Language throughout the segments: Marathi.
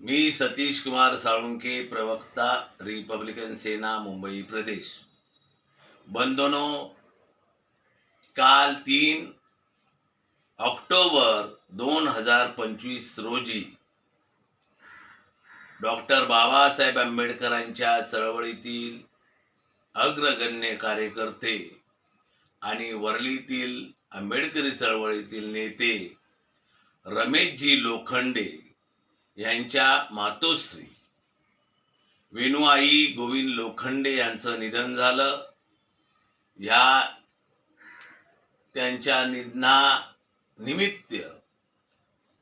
मी सतीश कुमार साळुंके प्रवक्ता रिपब्लिकन सेना मुंबई प्रदेश. बंधनो काल तीन ऑक्टोबर दोन हजार पंचवीस रोजी डॉक्टर बाबासाहेब आंबेडकरांच्या चळवळीतील अग्रगण्य कार्यकर्ते आणि वरळीतील आंबेडकरी चळवळीतील नेते रमेशजी लोखंडे यांच्या मातोश्री. वेणुआई गोविंद लोखंडे यांचं निधन झालं. या त्यांच्या निधना निमित्त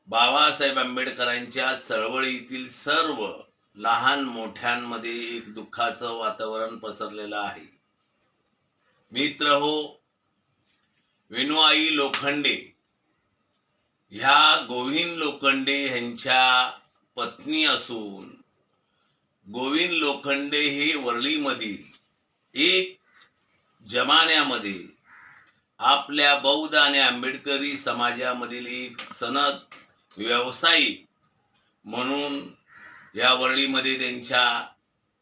बाबासाहेब आंबेडकरांच्या चळवळीतील सर्व लहान मोठ्यांमध्ये एक दुःखाचं वातावरण पसरलेलं आहे. मित्र हो वेणुआई लोखंडे. ह्या गोविंद लोखंडे यांच्या पत्नी असून गोविंद लोखंडे हे वरळीमधील एक जमान्यामध्ये आपल्या बौद्ध आणि आंबेडकरी समाजामधील एक सनद व्यावसायिक म्हणून या वरळीमध्ये त्यांच्या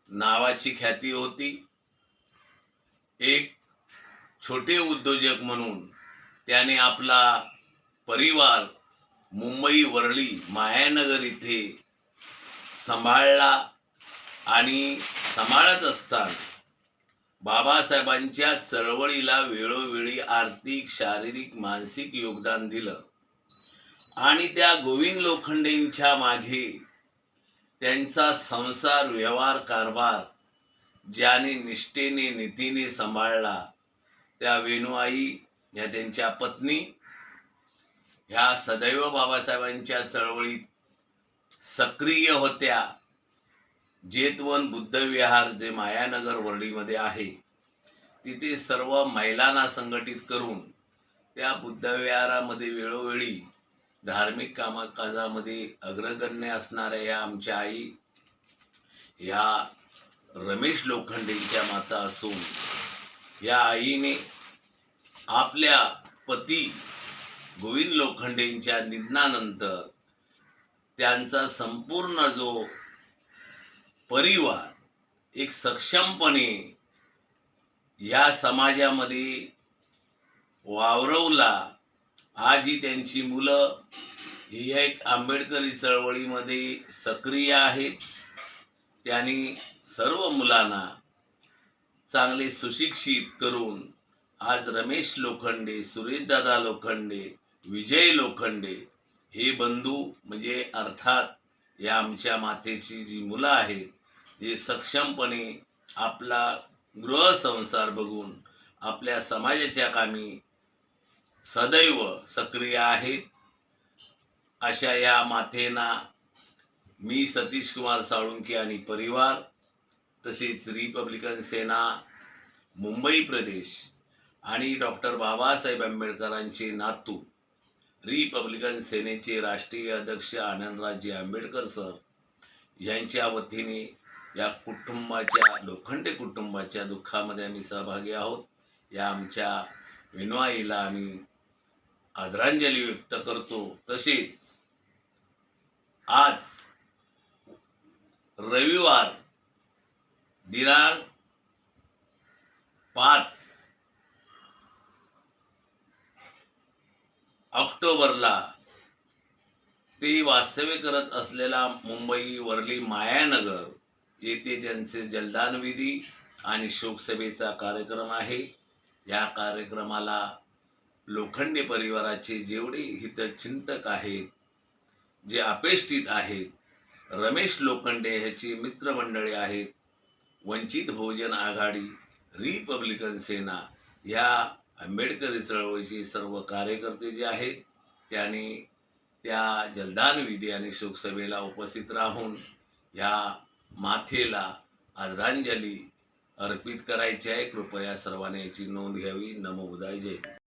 नावाची ख्याती होती. एक छोटे उद्योजक म्हणून त्याने आपला परिवार मुंबई वरळी मायानगर इथे सांभाळला आणि सांभाळत असताना बाबासाहेबांच्या चळवळीला वेळोवेळी आर्थिक शारीरिक मानसिक योगदान दिलं. आणि त्या गोविंद लोखंडेंच्या मागे त्यांचा संसार व्यवहार कारभार ज्याने निष्ठेने नीतीने सांभाळला त्या वेणुआई ह्या त्यांच्या पत्नी ह्या सदैव बाबासाहेबांच्या चळवळीत सक्रिय होत्या. जेतवन बुद्धविहार जे मायानगर वर्डीमध्ये आहे तिथे सर्व महिलांना संघटित करून त्या बुद्धविहारामध्ये वेळोवेळी धार्मिक कामकाजामध्ये अग्रगण्य असणाऱ्या या आमच्या आई या रमेश लोखंडेंच्या माता असून या आईने आपल्या पती गोविंद लोखंडेंच्या निधनानंतर त्यांचा संपूर्ण जो परिवार एक सक्षमपणे या समाजामध्ये वावरवला. आजही त्यांची मुलं ही एक आंबेडकरी चळवळीमध्ये सक्रिय आहेत. त्यांनी सर्व मुलांना चांगले सुशिक्षित करून आज रमेश लोखंडे सुरेशदादा लोखंडे विजय लोखंडे हे बंधू म्हणजे अर्थात या आमच्या मातेची जी मुलं आहेत जे सक्षमपणे आपला गृहसंसार बघून आपल्या समाजाच्या कामी सदैव सक्रिय आहेत. अशा या मातेना मी सतीश कुमार साळुंके आणि परिवार तसेच रिपब्लिकन सेना मुंबई प्रदेश आणि डॉक्टर बाबासाहेब आंबेडकरांचे नातू रिपब्लिकन सेनेचे राष्ट्रीय अध्यक्ष आनंदराजे आंबेडकर सर यांच्या वतीने या कुटुंबाच्या लोखंडे कुटुंबाच्या दुःखामध्ये आम्ही सहभागी आहोत. या आमच्या विनवाईला आम्ही आदरांजली व्यक्त करतो. तसेच आज रविवार दिनांक पाच ऑक्टोबरला ते वास्तव्य करत असलेला मुंबई वरली मायानगर येथे त्यांचे जलदान विधी आणि शोकसभेचा कार्यक्रम आहे. या कार्यक्रमाला लोखंडे परिवाराचे जेवढे हितचिंतक आहेत जे अपेष्टित आहेत रमेश लोखंडे ह्याची मित्रमंडळी आहेत वंचित बहुजन आघाडी रिपब्लिकन सेना या आंबेडकरी चळवळीचे सर्व कार्यकर्ते जे आहेत त्यांनी त्या जलदान विधी आणि शोकसभेला उपस्थित राहून या माथेला आदरांजली अर्पित करायची आहे. कृपया सर्वांनी याची नोंद घ्यावी. नमोबुदाय जय